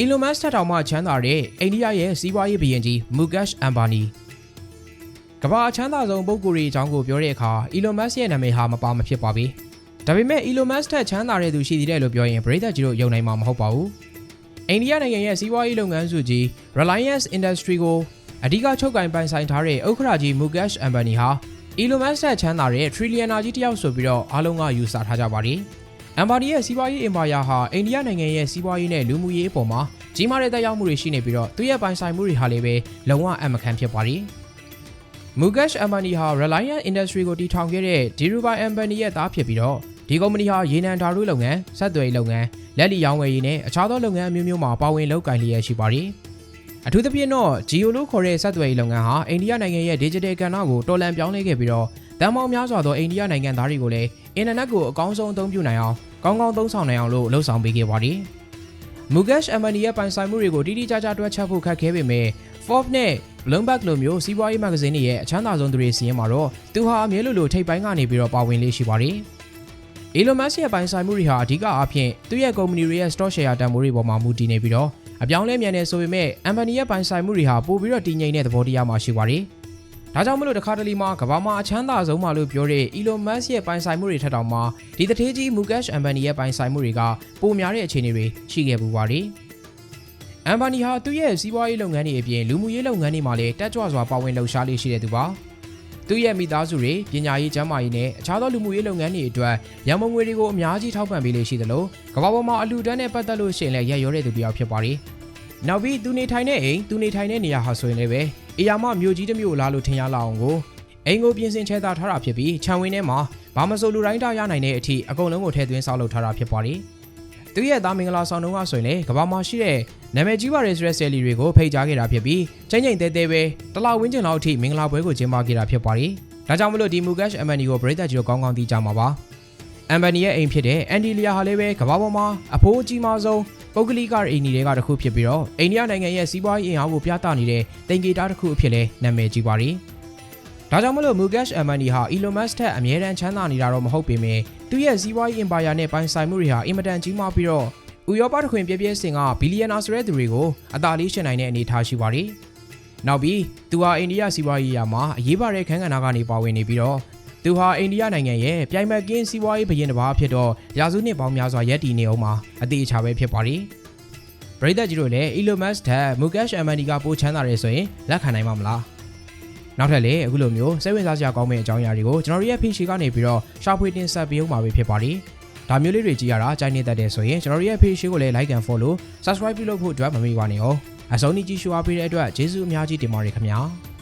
Elon Musk ထက်တောင်မှချမ်းသာတဲ့အိန္ဒိယရဲ့စီးပွားရေးဘုရင်ကြီး Mukesh Ambani ကမ္ဘာအချမ်းသာဆုံးပုဂ္ဂိုလ်တွေအကြောင်းကိုပြောတဲ့အခါ Elon Musk ရဲ့နာမည်ဟာမပါမဖြစ်ပါဘူး။ဒါပေမဲ့ Elon Musk ထက်ချမ်းသာတဲ့သူရှိသေးတယ်လို့ပြောရင်ပရိသတ်ကြီးတို့ယုံနိုင်မှာမဟုတ်ပါဘူး။အိန္ဒိယနိုင်ငံရဲ့စီးပွားရေးလုပ်ငန်းစုကြီး Reliance Industry ကိုအဓိကချုပ်ကင်ပိုင်ဆိုင်ထားတဲ့ဥက္ခရာကြီး Mukesh Ambani ဟာ Elon Musk ထက်ချမ်းသာတဲ့ trillionaire ကြီးတစ်ယောက်ဆိုပြီးတော့အားလုံးကယူဆထားကြပါတယ်။ Ambani ရဲ့စီးပွားရေးအင်ပါယာဟာအိန္ဒိယနိုင်ငံရဲ့စီးပွားရေးနဲ့လူမှုရေးအပေါ်မှာကြီးမားတဲ့သက်ရောက်မှုတွေရှိနေပြီးတော့သူ့ရဲ့ပိုင်ဆိုင်မှုတွေဟာလည်းပဲလုံဝအမခံဖြစ်ပါတယ်။ Mukesh Ambani ဟာ Reliance Industry ကိုတည်ထောင်ခဲ့တဲ့ Dhirubhai Ambani ရဲ့သားဖြစ်ပြီးတော့ဒီကုမ္ပဏီဟာရေနံဓာတ်ရိုးလုပ်ငန်း၊စက်သွယ်ရေးလုပ်ငန်း၊လက်လီရောင်းဝယ်ရေးနဲ့အခြားသောလုပ်ငန်းအမျိုးမျိုးမှာပါဝင်လုပ်ကိုင်လျက်ရှိပါတယ်။အထူးသဖြင့်တော့ Jio လို့ခေါ်တဲ့စက်သွယ်ရေးလုပ်ငန်းဟာအိန္ဒိယနိုင်ငံရဲ့ Digital ကဏ္ဍကိုတော်လှန်ပြောင်းလဲခဲ့ပြီးတော့တန်ပေါင်းများစွာသောအိန္ဒိယနိုင်ငံသားတွေကိုလည်း အင်တာနက်ကိုအကောင်းဆုံးအသုံးပြုနိုင်အောင်ကောင်းကောင်းသုံးဆောင်နိုင်အောင်လို့လှုံ့ဆော်ပေးခဲ့ပါတယ်။ Mukesh Ambani ရဲ့ပိုင်ဆိုင်မှုတွေကိုတိတိကျကျတွက်ချက်ဖို့ခက်ခဲပေမဲ့ Forbes နဲ့ Bloomberg လိုမျိုးစီးပွားရေးမဂ္ဂဇင်းတွေရဲ့အချမ်းသာဆုံးသူတွေစီးရင်မှာတော့သူဟာအမြဲလိုလိုထိပ်ပိုင်းကနေပြီးတော့ပါဝင်လေးရှိပါတယ်။ Elon Musk ရဲ့ပိုင်ဆိုင်မှုတွေဟာအဓိကအားဖြင့်သူ့ရဲ့ကုမ္ပဏီတွေရဲ့ stock share တန်ဖိုးတွေပေါ်မှာမူတည်နေပြီးတော့အပြောင်းလဲမြန်နေဆိုပေမဲ့ Ambani ရဲ့ပိုင်ဆိုင်မှုတွေဟာပိုပြီးတော့တည်ငြိမ်တဲ့သဘောတရားမှာရှိပါတယ်။ ဒါကြောင့်မလို့တခါတလေမှာကမ္ဘာမှာအချမ်းသာဆုံးမှလို့ပြောတဲ့ Elon Musk ရဲ့ပိုင်ဆိုင်မှုတွေထက်တောင်မှဒီတထေးကြီး Mukesh Ambani ရဲ့ပိုင်ဆိုင်မှုတွေကပိုများတဲ့အခြေအနေတွေရှိခဲ့ပူပါတယ်။ Ambani ဟာသူ့ရဲ့စီးပွားရေးလုပ်ငန်းတွေအပြင်လူမှုရေးလုပ်ငန်းတွေမှာလည်းတက်ကြွစွာပါဝင်လှုပ်ရှားလေးရှိတဲ့သူပါ။သူ့ရဲ့မိသားစုတွေပညာရေးကျန်းမာရေးနဲ့အခြားသောလူမှုရေးလုပ်ငန်းတွေအတွက်ရန်ပုံငွေတွေကိုအများကြီးထောက်ပံ့ပေးလေးရှိသလိုကမ္ဘာပေါ်မှာအလူတန်းနဲ့ပတ်သက်လို့ရှိရင်လည်းရက်ရောတဲ့သူတစ်ယောက်ဖြစ်ပါတယ်။နောက်ပြီးသူနေထိုင်တဲ့အိမ်သူနေထိုင်တဲ့နေရာဟာဆိုရင်လည်းပဲ အရာမမြို့ကြီးတစ်မြို့လားလို့ထင်ရလောက်အောင်ကိုအိမ်ကိုပြင်ဆင်ချဲထားထားတာဖြစ်ပြီးခြံဝင်းထဲမှာဘာမဆိုလူတိုင်းတာရနိုင်တဲ့အထိအကုန်လုံးကိုထည့်သွင်းဆောက်လုပ်ထားတာဖြစ်ပါတယ်။သူရဲ့သားမင်္ဂလာဆောင်တုံးကဆိုရင်လေကဘာမှာရှိတဲ့နာမည်ကြီးပါတယ်ဆိုတဲ့ဆယ်လီတွေကိုဖိတ်ကြားခဲ့တာဖြစ်ပြီးချိန်ချိန်တဲတဲပဲတလဝင်းကျင်လောက်အထိမင်္ဂလာပွဲကိုကျင်းပခဲ့တာဖြစ်ပါတယ်။ဒါကြောင့်မလို့ဒီ Mukesh Ambani ကိုပရိသတ်ကြီးတို့ကောင်းကောင်းသိကြမှာပါ။ Ambani ရဲ့အိမ်ဖြစ်တဲ့ Antilia ဟာလည်းပဲကဘာပေါ်မှာအဖိုးအကြီးမားဆုံး ပုဂ္ဂလိကအိမ်ကြီးတွေကတစ်ခုဖြစ်ပြီးတော့အိန္ဒိယနိုင်ငံရဲ့စီးပွားရေးအင်အားကိုပြသနေတဲ့တင်ဂီတာတစ်ခုအဖြစ်လဲနာမည်ကြီးပါတယ်။ဒါကြောင့်မလို့ Mukesh Ambani ဟာ Elon Musk ထက်အမြဲတမ်းချမ်းသာနေတာတော့မဟုတ်ပေမဲ့သူရဲ့စီးပွားရေးအင်ပါယာနဲ့ပိုင်ဆိုင်မှုတွေဟာအင်မတန်ကြီးမားပြီးတော့ဥရောပတခွင်ပြည့်ပြည့်စင်ကဘီလီယံနာဆိုတဲ့သူတွေကိုအသာလေးရှင်နိုင်တဲ့အနေအထားရှိပါတယ်။နောက်ပြီးသူဟာအိန္ဒိယစီးပွားရေးရာမှာအရေးပါတဲ့ခန်းကဏ္ဍကနေပါဝင်နေပြီးတော့ သူဟာအိန္ဒိယနိုင်ငံရဲ့ပြိုင်ဘက်ကင်းစီးပွားရေးဘရင်တစ်ပါးဖြစ်တော့ရာစုနှစ်ပေါင်းများစွာရပ်တည်နေအောင်မှာအသေးအချာပဲဖြစ်ပါတယ်။ပရိသတ်ကြီးတို့လည်း Elon Musk ထက် Mukesh Ambani ကပိုချမ်းသာတယ်ဆိုရင်လက်ခံနိုင်မှာမလား။နောက်ထပ်လည်းအခုလိုမျိုးစိတ်ဝင်စားစရာကောင်းမယ့်အကြောင်းအရာတွေကိုကျွန်တော်တို့ရဲ့ page ကနေပြီးတော့ရှာဖွေတင်ဆက်ပေးဦးမှာပဲဖြစ်ပါတယ်။ဒါမျိုးလေးတွေကြည့်ရတာကြိုက်နေတတ်တယ်ဆိုရင်ကျွန်တော်တို့ရဲ့ page ကိုလည်း like and follow subscribe ပြုလုပ်ဖို့အတွက်မမေ့ပါနဲ့哦။အဆုံးထိကြည့်ရှုအားပေးတဲ့အတွက်ကျေးဇူးအများကြီးတင်ပါတယ်ခင်ဗျာ။